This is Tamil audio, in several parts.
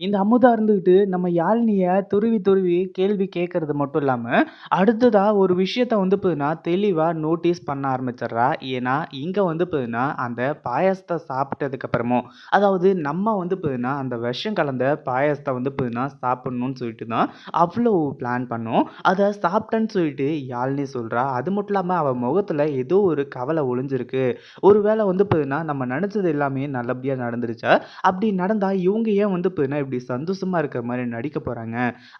இந்த அமுதா இருந்துக்கிட்டு நம்ம யாழினிய துருவி துருவி கேள்வி கேட்கறது மட்டும் இல்லாமல் அடுத்ததாக ஒரு விஷயத்த வந்து போதுன்னா தெளிவாக நோட்டீஸ் பண்ண ஆரம்பிச்சிடுறா. ஏன்னா, இங்கே வந்து போதுன்னா அந்த பாயசத்தை சாப்பிட்டதுக்கப்புறமும் அதாவது நம்ம வந்து போதுன்னா அந்த விஷம் கலந்த பாயசத்தை வந்து போதுன்னா சாப்பிட்ணுன்னு சொல்லிட்டு தான் அவ்வளோ பிளான் பண்ணோம். அதை சாப்பிட்டேன்னு சொல்லிட்டு யாழினி சொல்கிறா அது மட்டும் இல்லாமல் அவள் முகத்தில் ஏதோ ஒரு கவலை ஒளிஞ்சிருக்கு. ஒரு வேளை வந்து போதுன்னா நம்ம நினச்சது எல்லாமே நல்லபடியாக நடந்துருச்சா? அப்படி நடந்தால் இவங்க ஏன் வந்து போதுன்னா இப்படி சந்தோஷமாக இருக்கிற மாதிரி நடிக்க போகிறாங்க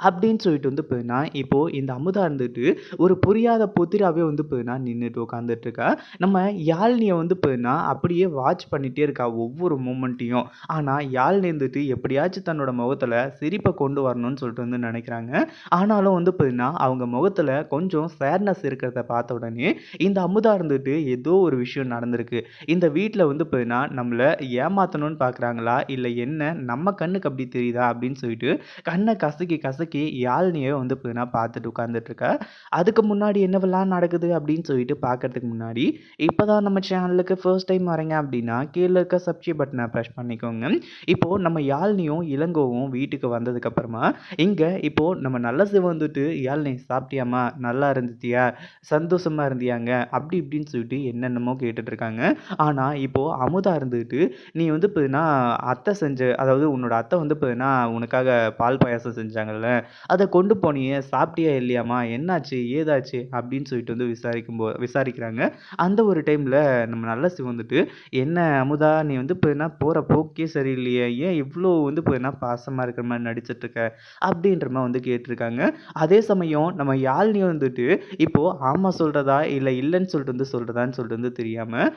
அப்படின்னு சொல்லிட்டு வந்து பார்த்தீங்கன்னா, இப்போ இந்த அமுதா இருந்துட்டு ஒரு புரியாத புதிராவே வந்து பார்த்தீங்கன்னா, நின்றுட்டு உட்காந்துட்ருக்கா நம்ம யாழ்னியை வந்து பார்த்தீங்கன்னா, அப்படியே வாட்ச் பண்ணிகிட்டே இருக்கா ஒவ்வொரு மூமெண்ட்டையும். ஆனால் யாழ்னி இருந்துட்டு எப்படியாச்சும் தன்னோட முகத்தில் சிரிப்பை கொண்டு வரணும்னு சொல்லிட்டு வந்து நினைக்கிறாங்க ஆனாலும் வந்து பார்த்தீங்கன்னா, அவங்க முகத்தில் கொஞ்சம் சேர்னஸ் இருக்கிறத பார்த்த உடனே, இந்த அமுதா இருந்துட்டு ஏதோ ஒரு விஷயம் நடந்திருக்கு. இந்த வீட்டில் வந்து பார்த்தீங்கன்னா, நம்மளை ஏமாற்றணும்னு பார்க்குறாங்களா? இல்லை என்ன நம்ம கண்ணுக்கு அப்படி தெரியுதா? அப்படின்னு சொல்லிட்டு கண்ணை கசக்கி கசக்கி யாழ்னியை வந்து பார்த்தீங்கன்னா, பார்த்துட்டு உட்காந்துட்ருக்கா அதுக்கு முன்னாடி என்னவெல்லாம் நடக்குது அப்படின்னு சொல்லிட்டு பார்க்கறதுக்கு முன்னாடி, இப்போ தான் நம்ம சேனலுக்கு ஃபர்ஸ்ட் டைம் வரீங்க அப்படின்னா, கீழே இருக்க சப்ஸ்கிரைப் பட்டனை ப்ரெஷ் பண்ணிக்கோங்க. இப்போது நம்ம யாழ்னியும் இளங்கோவும் வீட்டுக்கு வந்ததுக்கப்புறமா இங்கே இப்போது நம்ம நம்ம நல்லசிவ வந்துட்டு, யாழ்னி சாப்பிட்டியாம்மா? நல்லா இருந்துச்சியா? சந்தோஷமாக இருந்தியாங்க?" அப்படி இப்படின்னு சொல்லிட்டு என்னென்னமோ கேட்டுட்ருக்காங்க இருக்காங்க. இப்போது அமுதா இருந்துட்டு, "நீ வந்து இப்போனா அத்தை செஞ்ச அதாவது உன்னோட அத்தை வந்து பார்த்தீங்கன்னா, உனக்காக பால் பாயாசம் செஞ்சாங்கல்ல, அதை கொண்டு போனியே சாப்பிட்டியா இல்லையாம்மா? என்னாச்சு? ஏதாச்சு?" அப்படின்னு சொல்லிட்டு வந்து விசாரிக்கும் போ விசாரிக்கிறாங்க. அந்த ஒரு டைம்ல நம்ம நல்லசிவ வந்துட்டு, "என்ன அமுதா நீ வந்து பார்த்தீங்கன்னா, போற போக்கே சரியில்லையே! ஏன் இவ்வளோ வந்து பார்த்தீங்கன்னா, பாசமா இருக்கிற மாதிரி நடிச்சிட்டு இருக்க?" அப்படின்ற மாதிரி வந்து கேட்டுருக்காங்க. அதே சமயம் நம்ம யாழ்னி வந்துட்டு, இப்போ ஆமாம் சொல்றதா, இல்லை இல்லைன்னு சொல்லிட்டு வந்து சொல்றதான்னு சொல்லிட்டு வந்து தெரியாமல்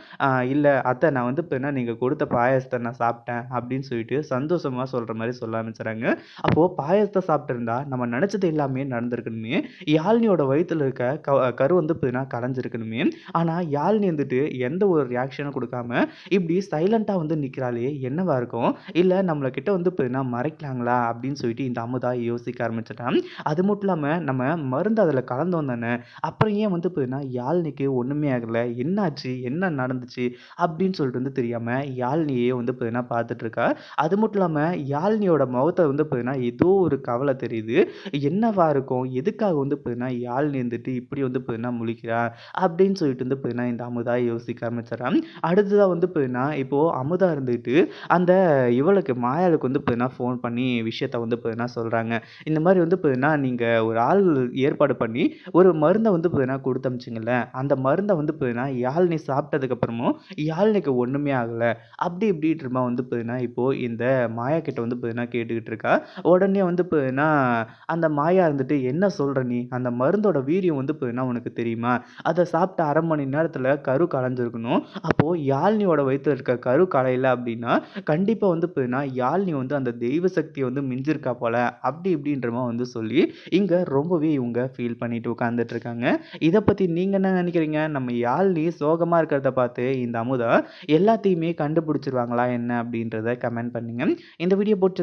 இல்லை அத்தை நான் வந்து இப்போ என்ன நீங்கள் கொடுத்த பாயாசத்தை நான் சாப்பிட்டேன்." அப்படின்னு சொல்லிட்டு சந்தோஷமாக சொல்கிற மாதிரி சொல்ல ஆரம்பிச்சுறாங்க. அப்போ பாயசத்தை சாப்பிட்டுருந்தா நம்ம நினச்சது எல்லாமே நடந்திருக்கணுமே. யாழினியோட வயிற்றுல இருக்க க கரு வந்து பார்த்தீங்கன்னா, கலைஞ்சிருக்கணுமே. ஆனா யாழினி வந்துட்டு எந்த ஒரு ரியாக்ஷனும் கொடுக்காம இப்படி சைலன்ட்டா வந்து நிக்கிறாளே என்னவா இருக்கும்? இல்ல நம்மள கிட்ட வந்து பார்த்தீங்கன்னா, மறைக்கலாங்களா அப்படின்னு சொல்லிட்டு இந்த அமுதா யோசிக்க ஆரம்பிச்சிட்டான் அது மட்டும் இல்லாம நம்ம மருந்து அதுல கலந்தோம் தானே, அப்புறம் ஏன் வந்து பார்த்தீங்கன்னா, யாழினிக்கு ஒண்ணுமே ஆகல? என்னாச்சு? என்ன நடந்துச்சு? அப்படின்னு சொல்லிட்டு வந்து தெரியாம, யாழினியே வந்து பார்த்தீங்கன்னா, பார்த்துட்டு இருக்கா. அது மட்டும் இல்லாம யாழினியோட முகத்தை வந்து பார்த்தீங்கன்னா, ஏதோ ஒரு கவலை தெரியுது. என்னவா இருக்கும்? எதுக்காக வந்து பார்த்தீங்கன்னா, யாழினி வந்துட்டு இப்படி வந்து பார்த்தீங்கன்னா, முழிக்கிறா? அப்படின்னு சொல்லிட்டு வந்து பார்த்தீங்கன்னா, இந்த அமுதா யோசிக்க ஆரம்பிச்சிடறான் அடுத்ததாக வந்து பார்த்தீங்கன்னா, இப்போது அமுதா இருந்துட்டு, அந்த இவளுக்கு மாயாளுக்கு வந்து பார்த்தீங்கன்னா, ஃபோன் பண்ணி விஷயத்த வந்து பார்த்தீங்கன்னா சொல்கிறாங்க இந்த மாதிரி வந்து பார்த்தீங்கன்னா, நீங்கள் ஒரு ஆள் ஏற்பாடு பண்ணி, ஒரு மருந்தை வந்து பார்த்தீங்கன்னா கொடுத்து அனுப்பிச்சீங்கல்ல, அந்த மருந்தை வந்து பார்த்தீங்கன்னா, யாழினி சாப்பிட்டதுக்கப்புறமும் யாழினிக்கு ஒன்றுமே ஆகலை அப்படி இப்படின்ற வந்து பார்த்தீங்கன்னா, இப்போது இந்த மாயா கிட்ட வந்து எதுனா கேட்டுக்கிட்டு இருக்கா. உடனே வந்து பார்த்தீங்கன்னா, அந்த மாயா இருந்துட்டு, "என்ன சொல்ற நீ? அந்த மருந்தோட வீரியம் வந்து பார்த்தீங்கன்னா, உனக்கு தெரியுமா? அதை சாப்பிட்ட அரை மணி நேரத்துல கரு களைஞ்சிருக்கணும் அப்போ யாழ்னியோட வயிற்றில் இருக்க கரு கலையல அப்படின்னா, கண்டிப்பா வந்து பார்த்தீங்கன்னா, யாழ்னி வந்து அந்த தெய்வ சக்தியை வந்து மிஞ்சிருக்கா போல." அப்படி இப்படின்றமா வந்து சொல்லி, இங்க ரொம்பவே இவங்க ஃபீல் பண்ணிட்டு உட்கார்ந்துட்டு இருக்காங்க. இதை பத்தி நீங்க என்ன நினைக்கிறீங்க நம்ம யாழ்னி சோகமா இருக்கிறத பார்த்து இந்த அமுதா எல்லாத்தையுமே கண்டுபிடிச்சிருவாங்களா என்ன? அப்படின்றத கமெண்ட் பண்ணுங்க. இந்த வீடியோ போட்டு